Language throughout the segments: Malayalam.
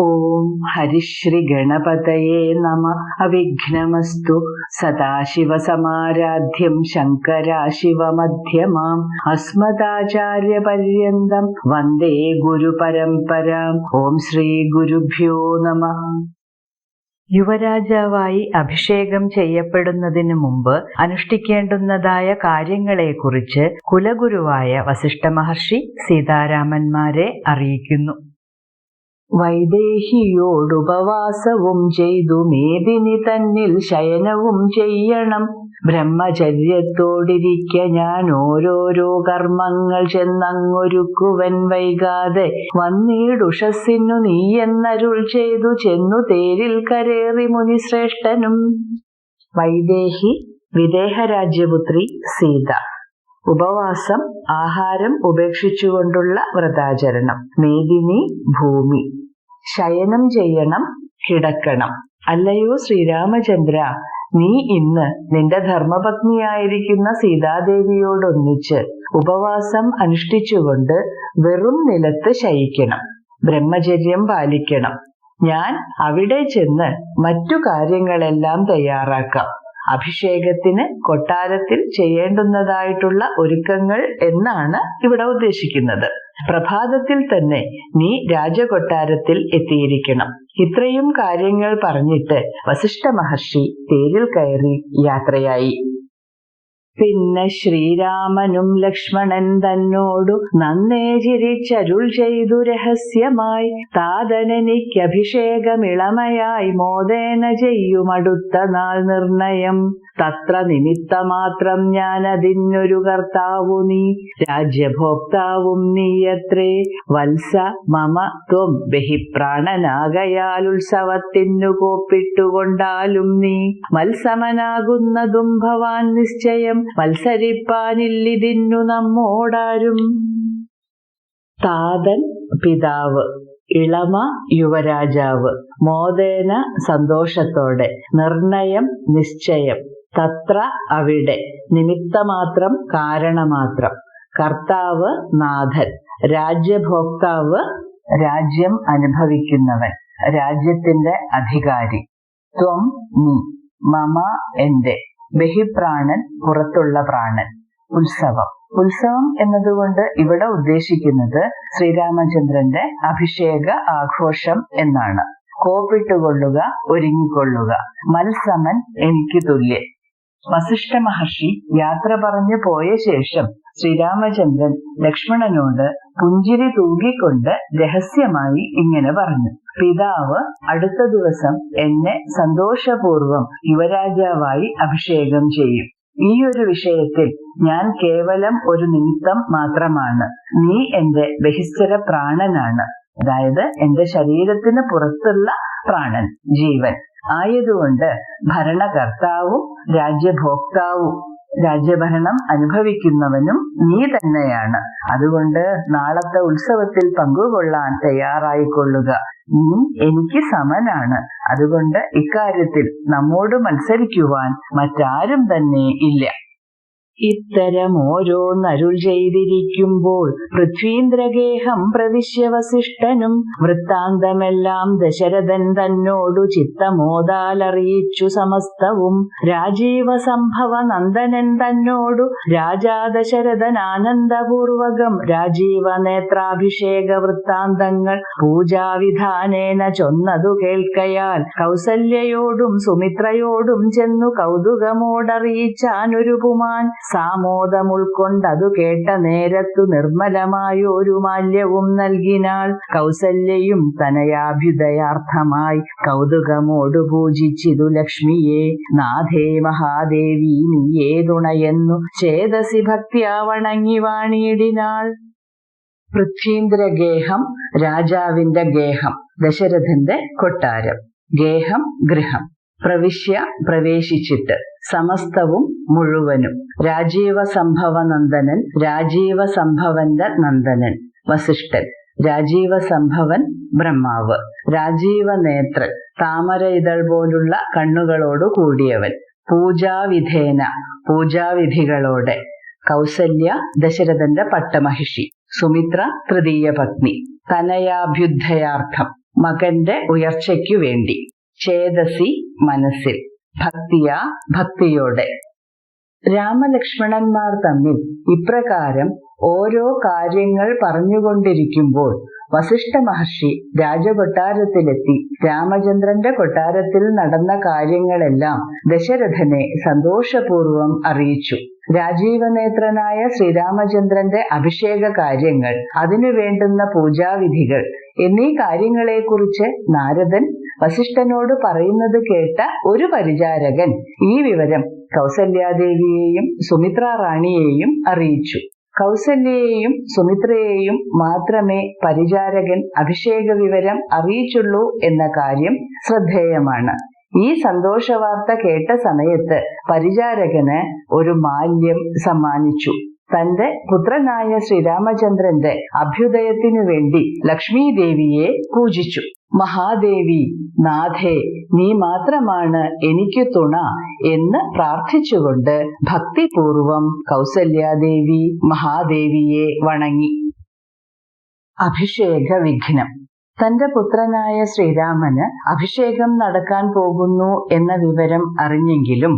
ഓം ഹരിശ്രീ ഗണപതയേ നമ. അവിഘ്നമസ്തു. സദാശിവസമാരാധ്യം ശങ്കരാശിവമധ്യമാം. അസ്മദാചാര്യപര്യന്തം വന്ദേ ഗുരുപരമ്പരാം. ഓം ശ്രീ ഗുരുഭ്യോ നമ. യുവരാജാവായി അഭിഷേകം ചെയ്യപ്പെടുന്നതിന് മുമ്പ് അനുഷ്ഠിക്കേണ്ടുന്നതായ കാര്യങ്ങളെക്കുറിച്ച് കുലഗുരുവായ വസിഷ്ഠ മഹർഷി സീതാരാമന്മാരെ അറിയിക്കുന്നു. വൈദേഹിയോടുപവാസവും ചെയ്തു മേദിനി തന്നിൽ ശയനവും ചെയ്യണം. ബ്രഹ്മചര്യത്തോടിരിക്ക ഞാൻ ഓരോരോ കർമ്മങ്ങൾ ചെന്നങ്ങൊരുക്കുവൻ വൈകാതെ. വന്നീടുഷസ്സിനു നീയെന്നരുൾ ചെയ്തു ചെന്നു തേരിൽ കരേറി മുനിശ്രേഷ്ഠനും. വൈദേഹി വിദേഹരാജ്യപുത്രി സീത. ഉപവാസം ആഹാരം ഉപേക്ഷിച്ചുകൊണ്ടുള്ള വ്രതാചരണം. മേദിനി ഭൂമി. ശയനം ചെയ്യണം കിടക്കണം. അല്ലയോ ശ്രീരാമചന്ദ്ര നീ ഇന്ന് നിന്റെ ധർമ്മപത്നിയായിരിക്കുന്ന സീതാദേവിയോടൊന്നിച്ച് ഉപവാസം അനുഷ്ഠിച്ചുകൊണ്ട് വെറും നിലത്ത് ശയിക്കണം ബ്രഹ്മചര്യം പാലിക്കണം. ഞാൻ അവിടെ ചെന്ന് മറ്റു കാര്യങ്ങളെല്ലാം തയ്യാറാക്കാം. അഭിഷേകത്തിന് കൊട്ടാരത്തിൽ ചെയ്യേണ്ടുന്നതായിട്ടുള്ള ഒരുക്കങ്ങൾ എന്നാണ് ഇവിടെ ഉദ്ദേശിക്കുന്നത്. പ്രഭാതത്തിൽ തന്നെ നീ രാജകൊട്ടാരത്തിൽ എത്തിയിരിക്കണം. ഇത്രയും കാര്യങ്ങൾ പറഞ്ഞിട്ട് വസിഷ്ഠ മഹർഷി തേരിൽ കയറി യാത്രയായി. പിന്നെ ശ്രീരാമനും ലക്ഷ്മണൻ തന്നോടു നന്നേ ചിരിച്ചരുൾ ചെയ്തു രഹസ്യമായി. താതനനിക്കഭിഷേകമിളമയായി മോദേന ചെയ്യുമടുത്ത നാൾ നിർണയം. തത്ര നിമിത്തമാത്രം ഞാൻ അതിനൊരു കർത്താവു നീ രാജ്യഭോക്താവും നീയത്രേ. വത്സ മമ ത്വം ബഹിപ്രാണനാകയാൽ ഉത്സവത്തിനു കോപ്പിട്ടുകൊണ്ടാലും നീ മത്സമനാകുന്നതും ഭവാൻ നിശ്ചയം മത്സരിപ്പാനില്ലിതിന്നു നമ്മോടാരും. താതൻ പിതാവ് ഇളമ യുവരാജാവ് മോദേന സന്തോഷത്തോടെ നിർണയം നിശ്ചയം. തത്ര അവിടെ. നിമിത്തമാത്രം കാരണമാത്രം. കർത്താവ് നാഥൻ. രാജ്യഭോക്താവ് രാജ്യം അനുഭവിക്കുന്നവൻ. രാജ്യത്തിന്റെ അധികാരി. ത്വം നീ. മമ എന്റെ ബഹിപ്രാണൻ പുറത്തുള്ള പ്രാണൻ. ഉത്സവം. ഉത്സവം എന്നതുകൊണ്ട് ഇവിടെ ഉദ്ദേശിക്കുന്നത് ശ്രീരാമചന്ദ്രന്റെ അഭിഷേക ആഘോഷം എന്നാണ്. കോപ്പിട്ടുകൊള്ളുക ഒരുങ്ങിക്കൊള്ളുക. മത്സമൻ എനിക്ക് തുല്യൻ. വസിഷ്ഠ മഹർഷി യാത്ര പറഞ്ഞു പോയ ശേഷം ശ്രീരാമചന്ദ്രൻ ലക്ഷ്മണനോട് പുഞ്ചിരി തൂകിക്കൊണ്ട് രഹസ്യമായി ഇങ്ങനെ പറഞ്ഞു. പിതാവ് അടുത്ത ദിവസം എന്നെ സന്തോഷപൂർവം യുവരാജാവായി അഭിഷേകം ചെയ്യും. ഈ ഒരു വിഷയത്തിൽ ഞാൻ കേവലം ഒരു നിമിത്തം മാത്രമാണ്. നീ എന്റെ ബഹിസ്തര പ്രാണനാണ്. അതായത് എന്റെ ശരീരത്തിന് പുറത്തുള്ള പ്രാണൻ ജീവൻ. ആയതുകൊണ്ട് ഭരണകർത്താവും രാജ്യഭോക്താവും രാജ്യഭരണം അനുഭവിക്കുന്നവനും നീ തന്നെയാണ്. അതുകൊണ്ട് നാളത്തെ ഉത്സവത്തിൽ പങ്കുകൊള്ളാൻ തയ്യാറായിക്കൊള്ളുക. നീ എനിക്ക് സമനാണ്. അതുകൊണ്ട് ഇക്കാര്യത്തിൽ നമ്മോട് മത്സരിക്കുവാൻ മറ്റാരും തന്നെ ഇല്ല. ഇത്തരം നരുൾ ചെയ്തിരിക്കുമ്പോൾ പൃഥ്വീന്ദ്രഗേഹം പ്രവിശ്യ വസിഷ്ഠനും വൃത്താന്തമെല്ലാം ദശരഥൻ തന്നോടു ചിത്തമോദാലറിയിച്ചു സമസ്തവും. രാജീവ സംഭവ നന്ദനൻ തന്നോടു രാജാ ദശരഥൻ ആനന്ദപൂർവകം രാജീവ നേത്രാഭിഷേക വൃത്താന്തങ്ങൾ പൂജാവിധാനേന ചൊന്നതു കേൾക്കയാൽ കൗസല്യയോടും സുമിത്രയോടും ചെന്നു കൗതുകമോടറിയിച്ചാനൊരു പുമാൻ സാമോദം ഉൾക്കൊണ്ടതു കേട്ട നേരത്തു നിർമ്മലമായൊരു മാല്യവും നൽകിനാൾ. കൗസല്യയും തനയാഭ്യുദയാർത്ഥമായി കൗതുകമോടു പൂജിച്ചിതു ലക്ഷ്മിയെ. നാഥേ മഹാദേവി നീ ഏതുണയെന്നു ചേതസി ഭക്തിയാ വണങ്ങി വാണിയിടിനാൾ. പൃഥ്വീന്ദ്രഗേഹം രാജാവിന്റെ ഗേഹം ദശരഥന്റെ കൊട്ടാരം. ഗേഹം ഗൃഹം. പ്രവിശ്യ പ്രവേശിച്ചിട്ട് സമസ്തവും മുഴുവനും. രാജീവ സംഭവ നന്ദനൻ രാജീവ സംഭവന്റെ നന്ദനൻ വസിഷ്ഠൻ. രാജീവ സംഭവൻ ബ്രഹ്മാവ്. രാജീവ നേത്രൻ താമര ഇതൾ പോലുള്ള കണ്ണുകളോടു കൂടിയവൻ. പൂജാവിധേന പൂജാവിധികളോടെ. കൗസല്യ ദശരഥന്റെ പട്ടമഹിഷി. സുമിത്ര തൃതീയ പത്നി. തനയാഭ്യുദ്ധയാർത്ഥം. മകന്റെ ഉയർച്ചയ്ക്കു വേണ്ടി. ചേതസി മനസ്സിൽ ഭക്തിയ ഭക്തിയോടെ. രാമലക്ഷ്മണന്മാർ തമ്മിൽ ഇപ്രകാരം ഓരോ കാര്യങ്ങൾ പറഞ്ഞുകൊണ്ടിരിക്കുമ്പോൾ വസിഷ്ഠ മഹർഷി രാജകൊട്ടാരത്തിലെത്തി. രാമചന്ദ്രന്റെ കൊട്ടാരത്തിൽ നടന്ന കാര്യങ്ങളെല്ലാം ദശരഥനെ സന്തോഷപൂർവം അറിയിച്ചു. രാജീവനേത്രനായ ശ്രീരാമചന്ദ്രന്റെ അഭിഷേക കാര്യങ്ങൾ അതിനു വേണ്ടുന്ന പൂജാവിധികൾ എന്നീ കാര്യങ്ങളെക്കുറിച്ച് നാരദൻ വസിഷ്ഠനോട് പറയുന്നത് കേട്ട ഒരു പരിചാരകൻ ഈ വിവരം കൗസല്യാദേവിയെയും സുമിത്ര റാണിയെയും അറിയിച്ചു. കൗസല്യയെയും സുമിത്രയെയും മാത്രമേ പരിചാരകൻ അഭിഷേക വിവരം അറിയിച്ചുള്ളൂ എന്ന കാര്യം ശ്രദ്ധേയമാണ്. ഈ സന്തോഷവാർത്ത കേട്ട സമയത്ത് പരിചാരകന് ഒരു മാല്യം സമ്മാനിച്ചു. തന്റെ പുത്രനായ ശ്രീരാമചന്ദ്രന്റെ അഭ്യുദയത്തിനു വേണ്ടി ലക്ഷ്മീദേവിയെ പൂജിച്ചു. മഹാദേവി നാഥേ നീ മാത്രമാണ് എനിക്ക് തുണ എന്ന് പ്രാർത്ഥിച്ചുകൊണ്ട് ഭക്തിപൂർവം കൗസല്യാദേവി മഹാദേവിയെ വണങ്ങി. അഭിഷേക വിഘ്നം തന്റെ പുത്രനായ ശ്രീരാമന് അഭിഷേകം നടക്കാൻ പോകുന്നു എന്ന വിവരം അറിഞ്ഞെങ്കിലും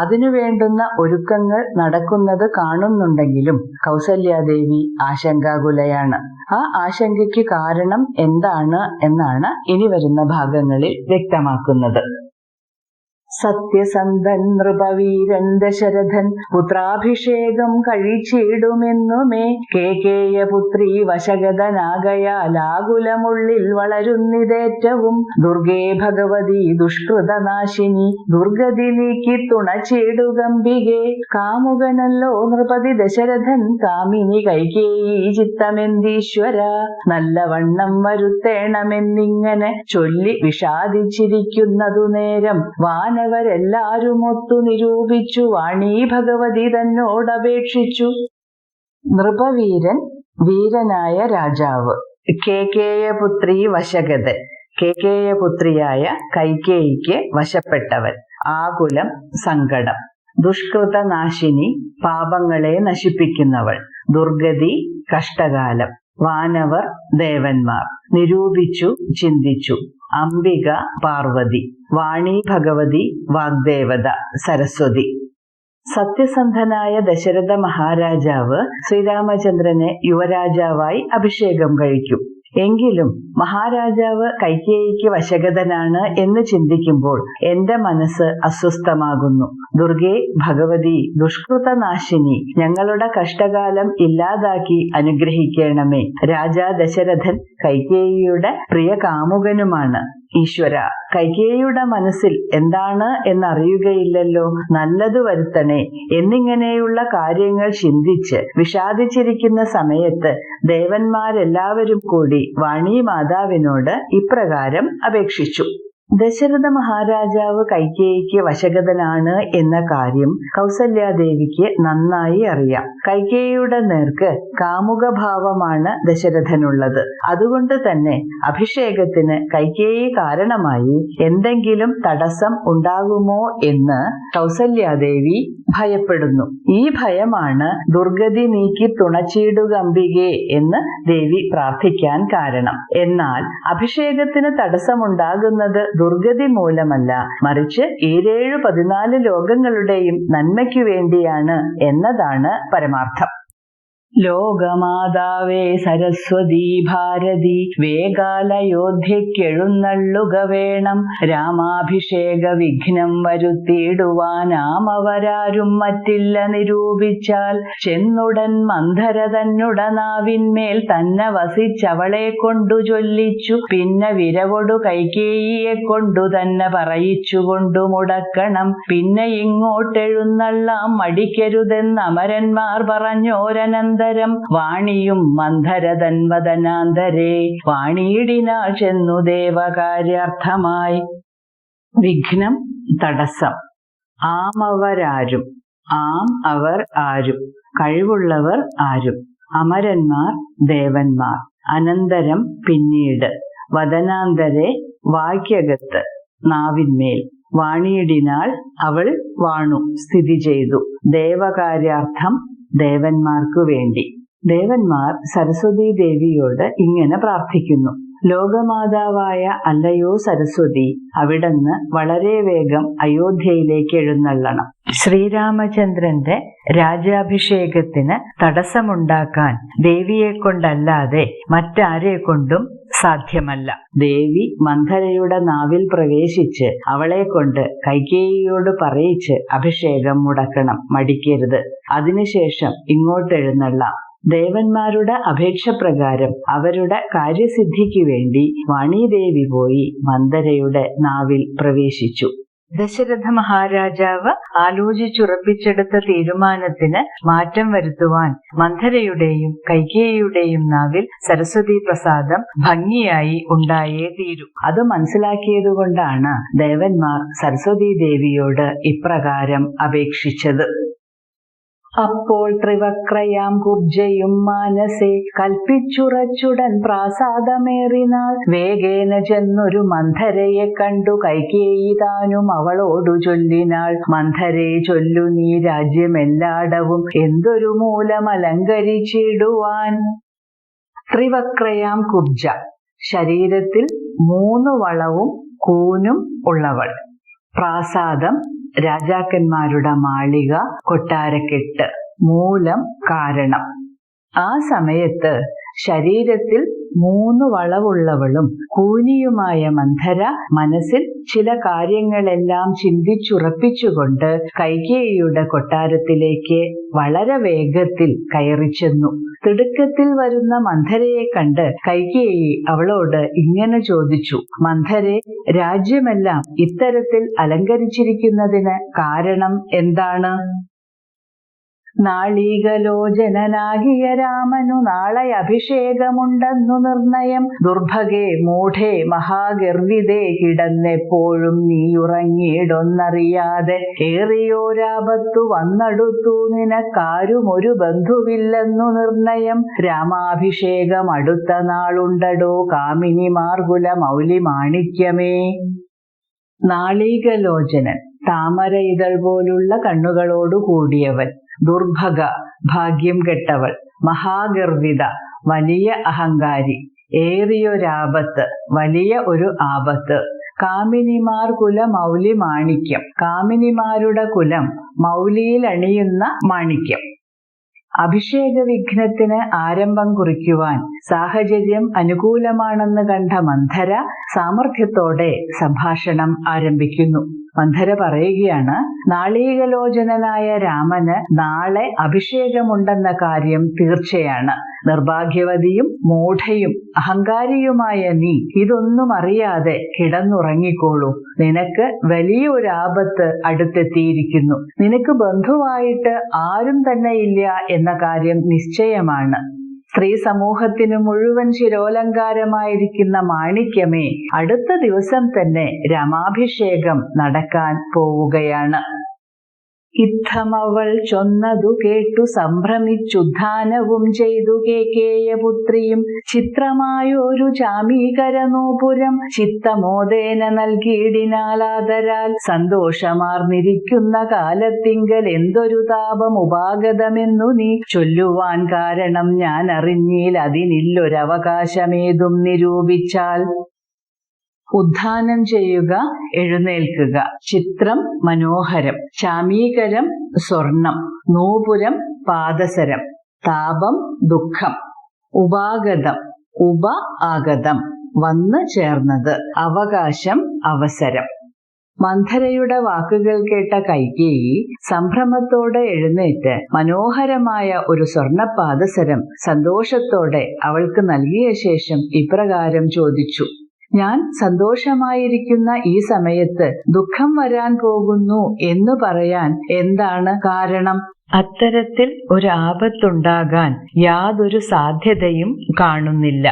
അതിനു വേണ്ടുന്ന ഒരുക്കങ്ങൾ നടക്കുന്നത് കാണുന്നുണ്ടെങ്കിലും കൗസല്യാദേവി ആശങ്കാകുലയാണ്. ആ ആശങ്കയ്ക്ക് കാരണം എന്താണ് എന്നാണ് ഇനി വരുന്ന ഭാഗങ്ങളിൽ വ്യക്തമാക്കുന്നത്. സത്യസന്ധൻ നൃപവീരൻ ദശരഥൻ പുത്രാഭിഷേകം കഴിച്ചിടുമെന്നുമേ കേകേയ പുത്രി വശഗതനാകയാൽ ആകുലമുള്ളിൽ വളരുന്നിതേറ്റവും ദുർഗേ ഭഗവതി ദുഷ്കൃതനാശിനി ദുർഗതി നീക്കി തുണച്ചിടുകമ്പികെ കാമുകനല്ലോ നൃപതി ദശരഥൻ കാമിനി കൈകേയി ചിത്തമെന്തീശ്വര? നല്ലവണ്ണം വരുത്തേണമെന്നിങ്ങനെ ചൊല്ലി വിഷാദിച്ചിരിക്കുന്നതു നേരം വാന വാനവരെല്ലാരും ഒത്തു നിരൂപിച്ചു വാണി ഭഗവതി തന്നോടപേക്ഷിച്ചു നൃപവീരൻ വീരനായ രാജാവ്. കേകേയപുത്രി വശഗതൻ. കേകേയപുത്രിയായ കൈകേയിക്ക് വശപ്പെട്ടവൻ. ആകുലം സങ്കടം. ദുഷ്കൃതനാശിനി പാപങ്ങളെ നശിപ്പിക്കുന്നവൾ. ദുർഗതി കഷ്ടകാലം. വാനവർ ദേവന്മാർ. നിരൂപിച്ചു ചിന്തിച്ചു. അംബിക പാർവതി വാണി ഭഗവതി വാഗ്ദേവത സരസ്വതി. സത്യസന്ധനായ ദശരഥ മഹാരാജാവ് ശ്രീരാമചന്ദ്രനെ യുവരാജാവായി അഭിഷേകം കഴിക്കും. എങ്കിലും മഹാരാജാവ് കൈകേയിക്ക് വശഗതനാണ് എന്ന് ചിന്തിക്കുമ്പോൾ എന്റെ മനസ്സ് അസ്വസ്ഥമാകുന്നു. ദുർഗെ ഭഗവതി ദുഷ്കൃതനാശിനി ഞങ്ങളുടെ കഷ്ടകാലം ഇല്ലാതാക്കി അനുഗ്രഹിക്കണമേ. രാജാ ദശരഥൻ കൈകേയിയുടെ പ്രിയ കാമുകനുമാണ് ഈശ്വര കൈകേയിയുടെ മനസ്സിൽ എന്താണ് എന്നറിയുകയില്ലല്ലോ. നല്ലത് വരുത്തണേ. എന്നിങ്ങനെയുള്ള കാര്യങ്ങൾ ചിന്തിച്ച് വിഷാദിച്ചിരിക്കുന്ന സമയത്ത് ദേവന്മാരെല്ലാവരും കൂടി വാണി മാതാവിനോട് ഇപ്രകാരം അപേക്ഷിച്ചു. ദശരഥ മഹാരാജാവ് കൈകേയിക്ക് വശഗതനാണ് എന്ന കാര്യം കൗസല്യാദേവിക്ക് നന്നായി അറിയാം. കൈകേയിയുടെ നേർക്ക് കാമുകഭാവമാണ് ദശരഥനുള്ളത്. അതുകൊണ്ട് തന്നെ അഭിഷേകത്തിന് കൈകേയി കാരണമായി എന്തെങ്കിലും തടസ്സം ഉണ്ടാകുമോ എന്ന് കൗസല്യാദേവി ഭയപ്പെടുന്നു. ഈ ഭയമാണ് ദുർഗതി നീക്കി തുണച്ചീടുകമ്പികെ എന്ന് ദേവി പ്രാർത്ഥിക്കാൻ കാരണം. എന്നാൽ അഭിഷേകത്തിന് തടസ്സമുണ്ടാകുന്നത് ദുർഗതി മൂലമല്ല. മറിച്ച് ഈരേഴു പതിനാല് ലോകങ്ങളുടെയും നന്മയ്ക്കു വേണ്ടിയാണ് എന്നതാണ് പരമാർത്ഥം. ലോകമാതാവേ സരസ്വതി ഭാരതി വേഗാലയോധ്യക്കെഴുന്നള്ളുക വേണം. രാമാഭിഷേക വിഘ്നം വരുത്തിയിടുവാനാമവരാരും മറ്റില്ല നിരൂപിച്ചാൽ. ചെന്നുടൻ മന്ധര തന്നുടനാവിന്മേൽ തന്നെ വസിച്ചവളെ കൊണ്ടു ചൊല്ലിച്ചു. പിന്നെ വിരവൊടു കൈകേയിയെ കൊണ്ടു തന്നെ പറയിച്ചുകൊണ്ടു മുടക്കണം. പിന്നെ ഇങ്ങോട്ടെഴുന്നള്ളാം മടിക്കരുതെന്ന് അമരന്മാർ പറഞ്ഞോരനന്തരം വാണിയും മന്ധരതൻവദനാന്തരേ വാണിയിടിനാശെന്നു ദേവകാര്യാർത്ഥമായി. വിഘ്നം തടസ്സം. ആമവരാരും ആം അവർ ആരും. കഴിവുള്ളവർ ആരും. അമരന്മാർ ദേവന്മാർ. അനന്തരം പിന്നീട്. വദനാന്തരെ വാക്യകത്ത് നാവിന്മേൽ. വാണിയിടിനാൾ അവൾ വാണു. സ്ഥിതി ചെയ്തു. ദേവകാര്യാർത്ഥം ദേവന്മാർക്കു വേണ്ടി. ദേവന്മാർ സരസ്വതി ദേവിയോട് ഇങ്ങനെ പ്രാർത്ഥിക്കുന്നു. ലോകമാതാവായ അല്ലയോ സരസ്വതി അവിടുന്ന് വളരെ വേഗം അയോധ്യയിലേക്ക് എഴുന്നള്ളണം. ശ്രീരാമചന്ദ്രന്റെ രാജ്യാഭിഷേകത്തിന് തടസ്സമുണ്ടാക്കാൻ ദേവിയെ കൊണ്ടല്ലാതെ മറ്റാരെ കൊണ്ടും സാധ്യമല്ല. ദേവി മന്ധരയുടെ നാവിൽ പ്രവേശിച്ച് അവളെ കൊണ്ട് കൈകേയിയോട് പറയിച്ച് അഭിഷേകം മുടക്കണം മടിക്കരുത്. അതിനുശേഷം ഇങ്ങോട്ടെഴുന്നള്ളാം. ദേവന്മാരുടെ അപേക്ഷ പ്രകാരം അവരുടെ കാര്യസിദ്ധിക്ക് വേണ്ടി വാണിദേവി പോയി മന്ദരയുടെ നാവിൽ പ്രവേശിച്ചു. ദശരഥ മഹാരാജാവ് ആലോചിച്ചുറപ്പിച്ചെടുത്ത തീരുമാനത്തിന് മാറ്റം വരുത്തുവാൻ മന്ധരയുടെയും കൈകേയിയുടെയും നാവിൽ സരസ്വതി പ്രസാദം ഭംഗിയായി ഉണ്ടായേ തീരൂ. അത് മനസ്സിലാക്കിയതുകൊണ്ടാണ് ദേവന്മാർ സരസ്വതി ദേവിയോട് ഇപ്രകാരം അപേക്ഷിച്ചത്. അപ്പോൾ ത്രിവക്രയാം കുബ്ജയും മാനസെ കൽപ്പിച്ചുറച്ചുടൻ പ്രാസാദമേറിനാൾ വേഗേന ചെന്നൊരു മന്ധരയെ കണ്ടു കൈകേയി താനും അവളോടു ചൊല്ലിനാൾ. മന്ധരെ ചൊല്ലു നീ രാജ്യമെല്ലാടവും എന്തൊരു മൂലം അലങ്കരിച്ചിടുവാൻ ത്രിവക്രയാം കുബ്ജ ശരീരത്തിൽ മൂന്ന് വളവും കൂനും ഉള്ളവൾ. പ്രാസാദം രാജാക്കന്മാരുടെ മാളിക കൊട്ടാരക്കെട്ട് മൂലം കാരണം. ആ സമയത്ത് ശരീരത്തിൽ മൂന്ന് വളവുള്ളവളും കൂനിയുമായ മന്ധര മനസ്സിൽ ചില കാര്യങ്ങളെല്ലാം ചിന്തിച്ചുറപ്പിച്ചുകൊണ്ട് കൈകേയിയുടെ കൊട്ടാരത്തിലേക്ക് വളരെ വേഗത്തിൽ കയറിച്ചെന്നു തിടുക്കത്തിൽ വരുന്ന മന്ധരയെ കണ്ട് കൈകേയി അവളോട് ഇങ്ങനെ ചോദിച്ചു. മന്ധരെ രാജ്യമെല്ലാം ഇത്തരത്തിൽ അലങ്കരിച്ചിരിക്കുന്നതിന് കാരണം എന്താണ്? നാളീകലോചനാകിയ രാമനു നാളെ അഭിഷേകമുണ്ടെന്നു നിർണയം. ദുർഭഗേ മൂഢേ മഹാഗർവിതേ കിടന്നെപ്പോഴും നീയുറങ്ങിയിടൊന്നറിയാതെ ഏറിയോരാപത്തു വന്നടുത്തു നിനക്കാരും ഒരു ബന്ധുവില്ലെന്നു നിർണയം. രാമാഭിഷേകം അടുത്ത നാളുണ്ടടോ കാമിനി മാർഗുല മൗലി മാണിക്യമേ. നാളീകലോചനൻ താമര ഇതൾ പോലുള്ള കണ്ണുകളോടു കൂടിയവൻ ദുർഭഗ ഭാഗ്യം കെട്ടവൾ മഹാഗർവിത വലിയ അഹങ്കാരി ഏറിയൊരാപത്ത് വലിയ ഒരു ആപത്ത്. കാമിനിമാർ കുല മൗലി മാണിക്യം കാമിനിമാരുടെ കുലം മൗലിയിൽ അണിയുന്ന മാണിക്യം. അഭിഷേക വിഘ്നത്തിന് ആരംഭം കുറിക്കുവാൻ സാഹചര്യം അനുകൂലമാണെന്ന് കണ്ട മന്ധര സാമർഥ്യത്തോടെ സംഭാഷണം ആരംഭിക്കുന്നു. മന്ധര പറയുകയാണ് നാളീകലോചനായ രാമന് നാളെ അഭിഷേകമുണ്ടെന്ന കാര്യം തീർച്ചയാണ്. നിർഭാഗ്യവതിയും മൂഢയും അഹങ്കാരിയുമായ നീ ഇതൊന്നും അറിയാതെ കിടന്നുറങ്ങിക്കോളൂ. നിനക്ക് വലിയൊരു ആപത്ത് അടുത്തെത്തിയിരിക്കുന്നു. നിനക്ക് ബന്ധുവായിട്ട് ആരും തന്നെ ഇല്ല എന്ന കാര്യം നിശ്ചയമാണ്. സ്ത്രീ സമൂഹത്തിന് മുഴുവൻ ശിരോലങ്കാരമായിരിക്കുന്ന മാണിക്യമേ അടുത്ത ദിവസം തന്നെ രമാഭിഷേകം നടക്കാൻ പോവുകയാണ്. ഇത്തമവൾ ചൊന്നതു കേട്ടു സംഭ്രമിച്ചുദ്ധാനവും ചെയ്തു കേകേയപുത്രിയും ചിത്രമായൊരു ചാമീകരനൂപുരം ചിത്തമോദേന നൽകിയിടിനാലാതരാൽ സന്തോഷമാർന്നിരിക്കുന്ന കാലത്തിങ്കൽ എന്തൊരു താപം ഉപാഗതമെന്നു നീ ചൊല്ലുവാൻ കാരണം ഞാൻ അറിഞ്ഞീൽ അതിനില്ലൊരവകാശമേതും നിരൂപിച്ചാൽ. ഉദ്ധാനം ചെയ്യുക എഴുന്നേൽക്കുക. ചിത്രം മനോഹരം. ചാമീകരം സ്വർണം. നൂപുരം പാദസരം. താപം ദുഃഖം. ഉപാഗതം. ഉപ ആഗതം. വന്നു ചേർന്നത്. അവകാശം അവസരം. മന്ധരയുടെ വാക്കുകൾ കേട്ട കൈകേയി സംഭ്രമത്തോടെ എഴുന്നേറ്റ് മനോഹരമായ ഒരു സ്വർണപാദസരം സന്തോഷത്തോടെ അവൾക്ക് നൽകിയ ശേഷം ഇപ്രകാരം ചോദിച്ചു. ഞാൻ സന്തോഷമായിരിക്കുന്ന ഈ സമയത്ത് ദുഃഖം വരാൻ പോകുന്നു എന്ന് പറയാൻ എന്താണ് കാരണം? അത്തരത്തിൽ ഒരു ആപത്തുണ്ടാകാൻ യാതൊരു സാധ്യതയും കാണുന്നില്ല.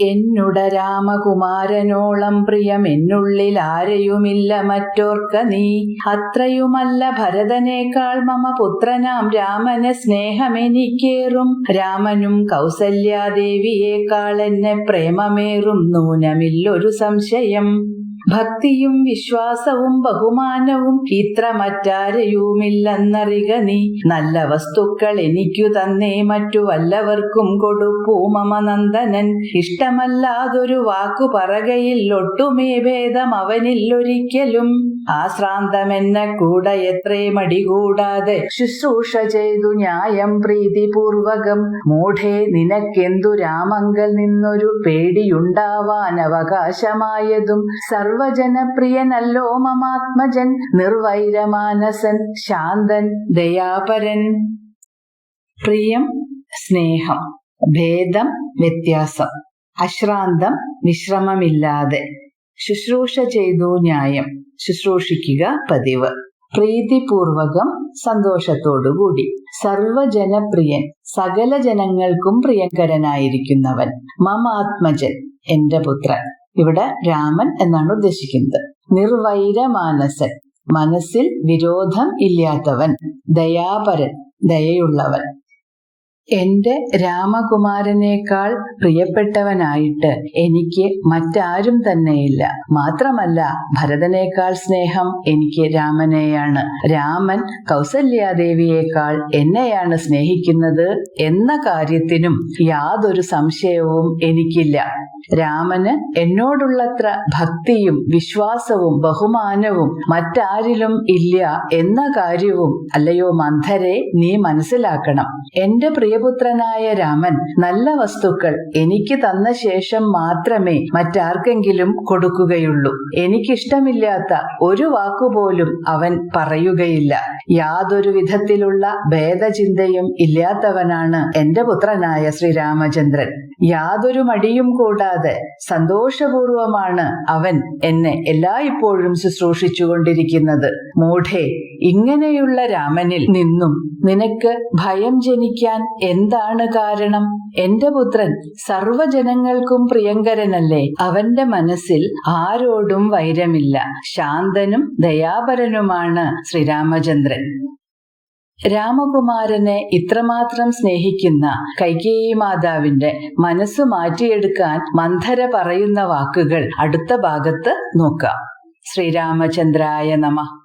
എന്നുട രാമകുമാരനോളം പ്രിയം എന്നുള്ളിൽ ആരെയുമില്ല മറ്റോർക്ക നീ. അത്രയുമല്ല ഭരതനേക്കാൾ മമ പുത്രനാം രാമന് സ്നേഹമെനിക്കേറും. രാമനും കൗസല്യാദേവിയേക്കാൾ എന്നെ പ്രേമമേറും. നൂനമില്ലൊരു സംശയം. ഭക്തിയും വിശ്വാസവും ബഹുമാനവും ഇത്ര മറ്റാരെയുമില്ലെന്നറിക നീ. നല്ല വസ്തുക്കൾ എനിക്കു തന്നേ മറ്റു വല്ലവർക്കും കൊടുപ്പൂ മമനന്ദനൻ ഇഷ്ടമല്ലാതൊരു വാക്കു പറകയിൽ ഒട്ടുമേ ഭേദം അവനില്ലൊരിക്കലും ആശ്രാന്തമെന്ന കൂടെ എത്രേ മടികൂടാതെ ശുശ്രൂഷ ചെയ്തു ന്യായം പ്രീതിപൂർവകം. മൂഢേ നിനക്കെന്തു രാമങ്കൽ നിന്നൊരു പേടിയുണ്ടാവാൻ അവകാശമായതും സർവജനപ്രിയനല്ലോ മമാത്മജൻ നിർവൈരമാനസൻ ശാന്തൻ ദയാപരൻ. പ്രിയം സ്നേഹം ഭേദം വ്യത്യാസം അശ്രാന്തം വിശ്രമമില്ലാതെ. ശുശ്രൂഷ ചെയ്തു ന്യായം ശുശ്രൂഷിക്കുക പതിവ്. പ്രീതിപൂർവകം സന്തോഷത്തോടുകൂടി സർവജനപ്രിയൻ സകല ജനങ്ങൾക്കും പ്രിയങ്കരനായിരിക്കുന്നവൻ മമാത്മജൻ എന്റെ പുത്രൻ. ഇവിടെ രാമൻ എന്നാണ് ഉദ്ദേശിക്കുന്നത്. നിർവൈര മാനസൻ. മനസ്സിൽ വിരോധം ഇല്ലാത്തവൻ. ദയാപരൻ. ദയയുള്ളവൻ. എന്റെ രാമകുമാരനേക്കാൾ പ്രിയപ്പെട്ടവനായിട്ട് എനിക്ക് മറ്റാരും തന്നെയില്ല. മാത്രമല്ല ഭരതനേക്കാൾ സ്നേഹം എനിക്ക് രാമനെയാണ്. രാമൻ കൗസല്യാദേവിയേക്കാൾ എന്നെയാണ് സ്നേഹിക്കുന്നത് എന്ന കാര്യത്തിനും യാതൊരു സംശയവും എനിക്കില്ല. രാമന് എന്നോടുള്ളത്ര ഭക്തിയും വിശ്വാസവും ബഹുമാനവും മറ്റാരിലും ഇല്ല എന്ന കാര്യവും അല്ലയോ മന്ധരെ നീ മനസ്സിലാക്കണം. എന്റെ പ്രിയപുത്രനായ രാമൻ നല്ല വസ്തുക്കൾ എനിക്ക് തന്ന ശേഷം മാത്രമേ മറ്റാർക്കെങ്കിലും കൊടുക്കുകയുള്ളൂ. എനിക്കിഷ്ടമില്ലാത്ത ഒരു വാക്കുപോലും അവൻ പറയുകയില്ല. യാതൊരു വിധത്തിലുള്ള ഭേദചിന്തയും ഇല്ലാത്തവനാണ് എന്റെ പുത്രനായ ശ്രീരാമചന്ദ്രൻ. യാതൊരു മടിയും കൂടാതെ സന്തോഷപൂർവമാണ് അവൻ എന്നെ എല്ലായ്പ്പോഴും ശുശ്രൂഷിച്ചുകൊണ്ടിരിക്കുന്നത്. മൂഢേ ഇങ്ങനെയുള്ള രാമനിൽ നിന്നും നിനക്ക് ഭയം ജനിക്കാൻ എന്താണ് കാരണം? എന്റെ പുത്രൻ സർവജനങ്ങൾക്കും പ്രിയങ്കരനല്ലേ? അവന്റെ മനസ്സിൽ ആരോടും വൈരമില്ല. ശാന്തനും ദയാപരനുമാണ് ശ്രീരാമചന്ദ്രൻ. രാമകുമാരനെ ഇത്രമാത്രം സ്നേഹിക്കുന്ന കൈകേയി മാതാവിന്റെ മനസ്സ് മാറ്റിയെടുക്കാൻ മന്ധര പറയുന്ന വാക്കുകൾ അടുത്ത ഭാഗത്ത് നോക്കാം. ശ്രീരാമചന്ദ്രായ നമ.